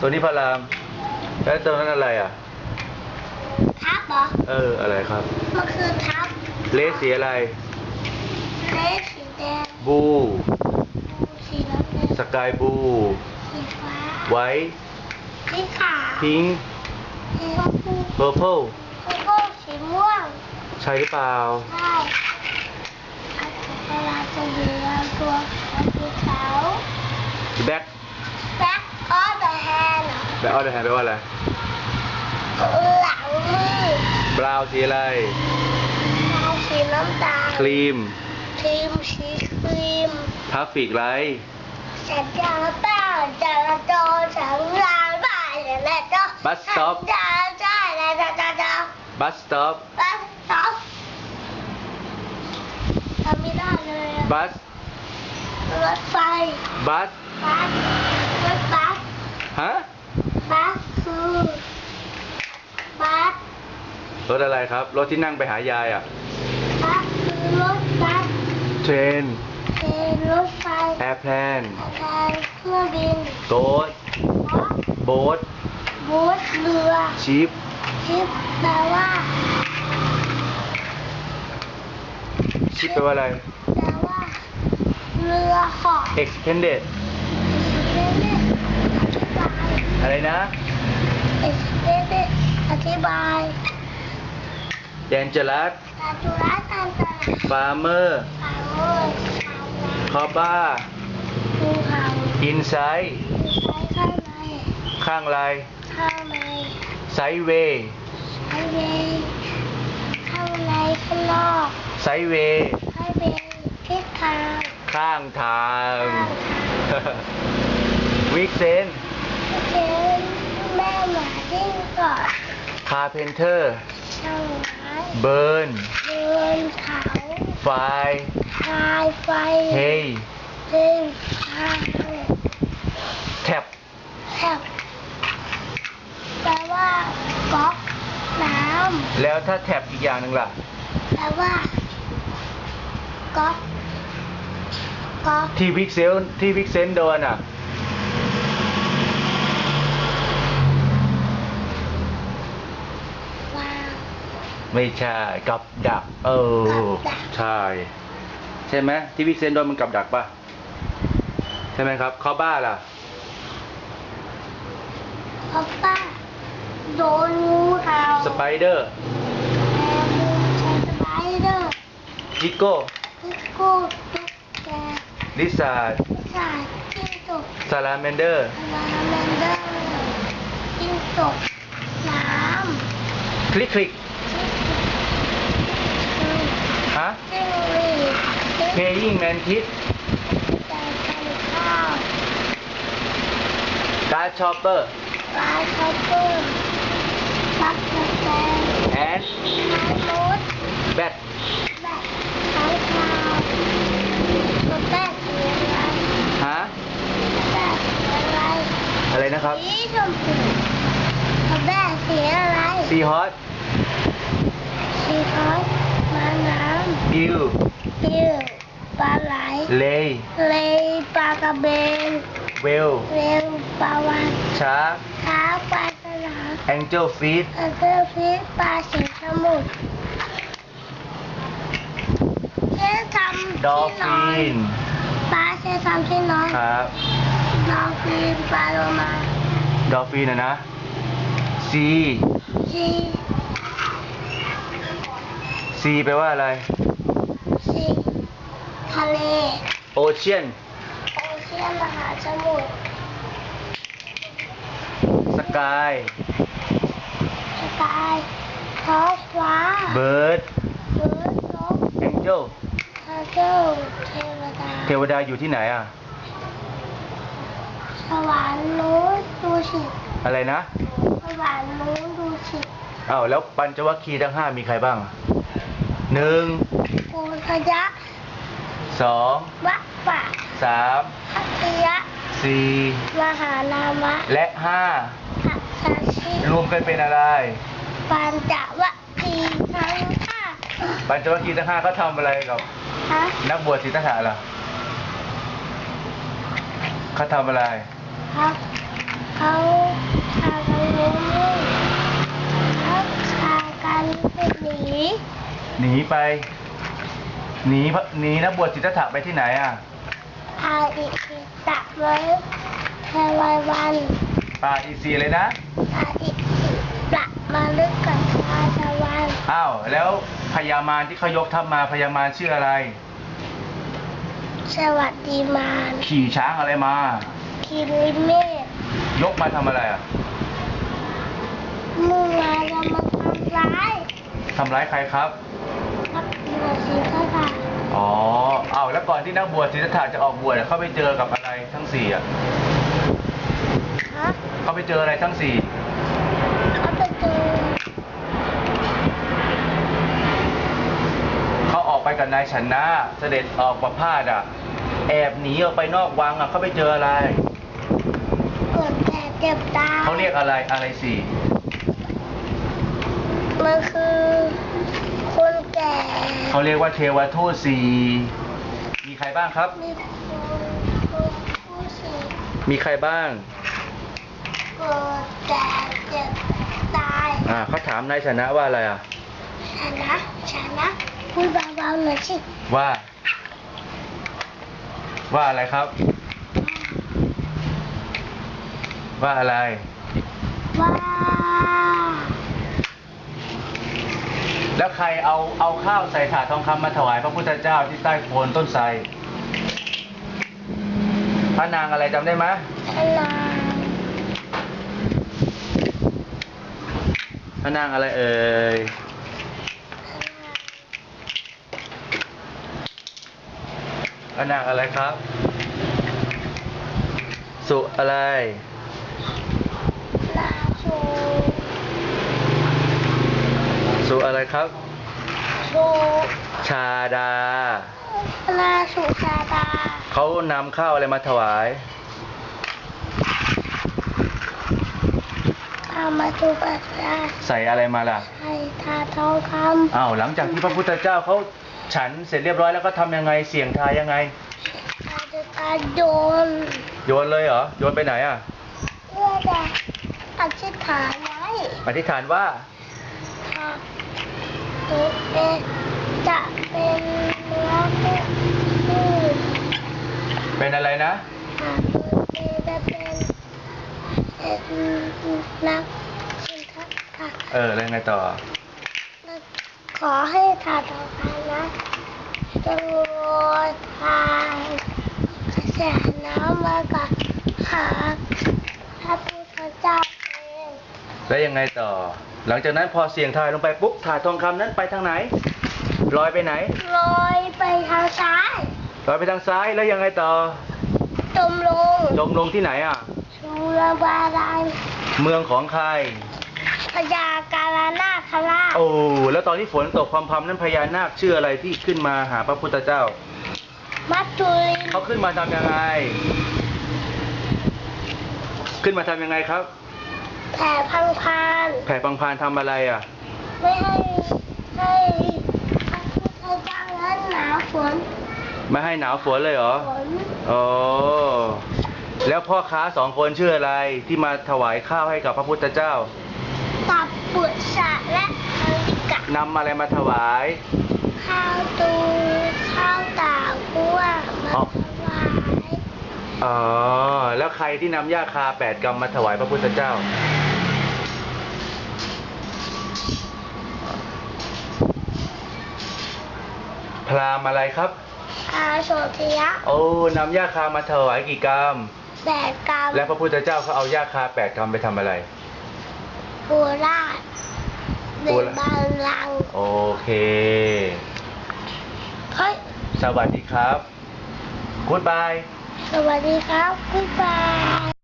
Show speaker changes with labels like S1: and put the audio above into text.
S1: ตัวนี้พระรามแล้วตัวนั้นอะไรอะ
S2: ทับเหรอ
S1: เออ อะไรครับ
S2: มันคือทับ
S1: เลสสีอะไร
S2: เลสสีแดง
S1: บู
S2: สีน้ำเงิน
S1: สกายบู
S2: สีฟ้า
S1: ไว
S2: สีขาว
S1: พิง
S2: สีชมพู
S1: เพอร์เพล
S2: แล้วก็สีม่วง
S1: ใช่หรือเปล่า
S2: ใช่เวลาจะเหลือตัวสีขาว
S1: แบ็ค
S2: back of the hand
S1: แบ็คออเดอร์แฮนแปลว่าอะไร
S2: หลังมือบ
S1: ราวสีอะไร
S2: เอาสีน้ำตาล
S1: ครีม
S2: ครีมสีครีม
S1: ทราฟิกไลท์
S2: สัญญาณป้าจราจรสัญญาณบ้านและจอ
S1: Bus stop
S2: สัญญาณใช่และจราจร
S1: บัสสต็อป
S2: บัสสต็อปทำไม่ได้เลยอะ
S1: บัส
S2: รถไฟ
S1: บัส
S2: บัสรถบัส
S1: ฮะ
S2: บัสคือบัส
S1: รถอะไรครับ รถที่นั่งไปหายายอะ
S2: บัสคือรถบัส
S1: เทรน
S2: เป็นรถไฟ
S1: แอร์แพลน
S2: ทางเครื่องบิน
S1: โต๊ด
S2: รถ
S1: โบ๊ท
S2: บูธเรือ
S1: ชิป
S2: ชิปแปลว่า
S1: ชิปแปลว่าอะไร
S2: แปลว่าเรือเหาะ
S1: extended
S2: เอสเออธิบาย
S1: อะไรนะ
S2: เอสเอ อธิบาย
S1: dangerous
S2: ตาจุรัสตันตะ
S1: farmer
S2: ปาโมดชาวนา
S1: cobra
S2: ภูเขา
S1: inside
S2: ใช้ข้างใน
S1: ข้างไร
S2: ข้างใน
S1: sideway
S2: ใช้เวย์ข้างในข้างนอก
S1: sideway
S2: ใช้เวย์ทิศทาง
S1: ข้างทาง
S2: ข้างทาง
S1: วิกเซน
S2: เจอแม่หมาดิ้งก่อน
S1: carpenter
S2: ช่าง ไม้
S1: burn
S2: เดินเขา
S1: fire
S2: พายไฟ
S1: hay
S2: เดินทาง
S1: tap
S2: แทบแปลว่าก๊อกน้
S1: แล้วถ้าแท็บอีกอย่างหนึ่งล่ะำ
S2: แปลว่าก๊อกก๊อก
S1: ที่วิกเซลที่วิกเซนโดนอะ
S2: วาง
S1: ไม่ใช่กับดัก เออ
S2: กับดัก
S1: ใช่ ใช่ไหมที่วิกเซนโดนมันกับดักปะใช่ไหมครับเขาบ้าล่ะ
S2: เพราะป้าโดนงูเห่า
S1: สไปเดอร์
S2: แมงมุมใช้สไปเดอร์
S1: จิโก้
S2: พิกโก้ตุ๊กแก
S1: ลิซาร์ด
S2: สายจิ้งจก
S1: ซาลาแมนเดอร์
S2: ลาแมนเดอร์จิ้งจกน้
S1: คลิกคลิกำฮะ
S2: จิ้งหรีดจิ้ง
S1: เพยิงแมนทิส
S2: ใจกันข้าว
S1: การ์ดชอปเปอร์
S2: ปลาชอปเปอร์ปักกระแตง
S1: แอน
S2: ไม้มด
S1: แบท
S2: แบบค้างคาวตัวแป้งสีอะไร
S1: ฮะ
S2: แป้งสีอะไร
S1: อะไรนะครับ
S2: สีชมพูตัวแป้งสีอะไร
S1: ซีฮอส
S2: สีขาวมาน้
S1: บิวำ
S2: ปิ้วปลาไหล
S1: เลย์
S2: เลยปลากระเบน
S1: เวล
S2: เร็วปลาวัน
S1: ชาร์ก
S2: เท้าปลาสลาม
S1: แองเจิลฟีด
S2: อันเดอร์ฟิชปลาสีสมุทรเช่ทำ
S1: ดอล
S2: ที่นอ
S1: ฟิ
S2: น
S1: น
S2: ปลาเช่ทำที่นอน
S1: ครับ
S2: ดอลฟินปลาโลมา
S1: ดอลฟินนะนะซี
S2: ซี
S1: ซีแปลว่าอะไร
S2: ซีทะเล
S1: โอเชียน
S2: โอเชียนมหาสมุทร
S1: สกาย
S2: สกายท้องฟ้า
S1: เบิร์ด
S2: เบิร์ดนก
S1: แองเจิล
S2: ทาเกิลเทวดา
S1: เทวดาอยู่ที่ไหนอะ
S2: สวรรค์นู้นดูสิ
S1: อะไรนะ
S2: สวรรค์นู้นดูสิ
S1: อ้าวแล้วปัญจวัคคีย์ทั้งห้ามีใครบ้างอะ หนึ่ง
S2: กูทะยะ
S1: สอง
S2: วะปะ
S1: สาม
S2: พัทยะ
S1: สี่
S2: มหานามะ
S1: และห้า
S2: พัชชี
S1: รวมกันเป็นอะไร
S2: ปัญจวัคคีทั้งห้า
S1: ปัญจวัคคีทั้งห้าเขาทำอะไรกับนักบวชศีทธะเหรอเขาทำอะไร
S2: เขาเขา
S1: ทำอะไรเขาขากันหนี พระหนีนักบวชสิทธัตถะไปที่ไหนอะ
S2: อาอิสิตะไว้เทวาวัน
S1: ป่าอีซีเลยนะ
S2: อาอิสิตะมาลึกกับชาชวัน
S1: อ้าวแล้วพญามารที่เขายกทัพมาพญามารชื่ออะไร
S2: สวัสดีมาร
S1: ขี่ช้างอะไรมา
S2: คิริเมฆ
S1: ยกมาทำอะไรอะ
S2: มุ่งมาจะมาทำร้าย
S1: ทำร้ายใครครับ
S2: นัก บวชศรีสะเกษ
S1: อ๋อเอ้าแล้วก่อนที่นักบวชศิทธัตถะจะออกบวชเขาไปเจอกับอะไรทั้งสี่อะเขาไปเจออะไรทั้งสี่
S2: เขาไปเจอ
S1: เขาออกไปกับนายชนะเสด็จออกประพาสอะ แอบหนีออกไปนอกวังอะเขาไปเจออะไร
S2: ปวดแผลเจ็บตา
S1: เขาเรียกอะไรอะไรสี่
S2: มันคือ
S1: เขาเรียกว่าเทวทูตสี่มีใครบ้างครับ
S2: มีคนคนผู้สี
S1: มีใครบ้าง
S2: ปวดแก่เจ็บตาย
S1: อ่าเขาถามนายชนะว่าอะไรอะ
S2: ชนะชนะพูดเบาๆหน่อยสิ
S1: ว่า ว่าอะไรครับ ว่าอะไร
S2: ว่า
S1: แล้ว ใครเอาเอาข้าวใส่ถาดทองคำมาถวายพระพุทธเจ้าที่ใต้โคนต้นไทรพระนางอะไรจำได้ไหม
S2: ชนะ
S1: พระนางอะไรเอ่ยพระนางอะไรครับ สุอะไร
S2: ลาชู
S1: สุอะไรครับ
S2: ชู
S1: ชาดา
S2: ลาชูชาดา
S1: เขานำข้าวอะไรมาถวาย
S2: เอามาดูปัสสา
S1: ใส่อะไรมาล่ะ
S2: ใส่ทาทองค
S1: อ้าวหลังจากที่พระพุทธเจ้าเขาฉันเสร็จเรียบร้อยแล้วก็ทำยังไงเสี่ยงทายยังไงำ
S2: ทาจะตาโดน
S1: โยนเลยเหรอโยนไปไหนอะ
S2: เพื่อจะอธิษฐานไว้
S1: อธิษฐานว่า
S2: หากเป็น จะเป็นเนื้อผู้ที่
S1: เป็นอะไรนะ
S2: หากเป็จะเป็นเป็นนักชินทักค่ะ
S1: เออแล้วยังไงต่อ
S2: ขอให้ทานทองคำนะจงโรยทานกระแสน้ำมากับหาพระพุทธเจ้าเอง
S1: แล้วยังไงต่อ หลังจากนั้นพอเสี่ยงทายลงไปปุ๊บถาดทองคำนั้นไปทางไหนลอยไปไหน
S2: ลอยไปทางซ้าย
S1: ลอยไปทางซ้ายแล้วยังไงต่อ
S2: จมลง
S1: จมลงที่ไหนอะ
S2: ชูระบาดาน
S1: เมืองของใคร
S2: พญาการนาคราช
S1: โอ้แล้วตอนที่ฝนตกพรำๆนั้นพญานาคชื่ออะไรที่ขึ้นมาหาพระพุทธเจ้า
S2: มัจจุริน
S1: เขาขึ้นมาทำยังไง ขึ้นมาทำยังไงครับ
S2: แผ่พังพาน
S1: แผ่ปังพานทำอะไรอะ
S2: ไม่ให้ให้พระพุทธเจ้านั้นหนาวฝน
S1: ไม่ให้หนาวฝนเลยเหรอ
S2: ฝน
S1: อ๋อแล้วพ่อค้าสองคนชื่ออะไรที่มาถวายข้าวให้กับพระพุทธเจ้า
S2: ตับปุษะและอังกะ
S1: นำอะไรมาถวาย
S2: ข้าวตูข้าวตากัวมา
S1: อ๋อ
S2: ถวาย
S1: อ๋อแล้วใครที่นำย่าคาแปดกรรมมาถวายพระพุทธเจ้า ราหมณ์อะไรครับ
S2: อาโสธิยะ
S1: โอ้นำย่าคามาถวายกี่กรรม
S2: แบกกรรม
S1: และพระพุทธเจ้าเขาเอาย่าคาแปดกรรมไปทำอะไร
S2: ปูราช
S1: ปู
S2: เด็ก
S1: ราช
S2: บางลัง
S1: โอเค
S2: เฮ้ย
S1: สวัสดีครับกู๊ดบาย
S2: สวัสดีครับบ๊ายบาย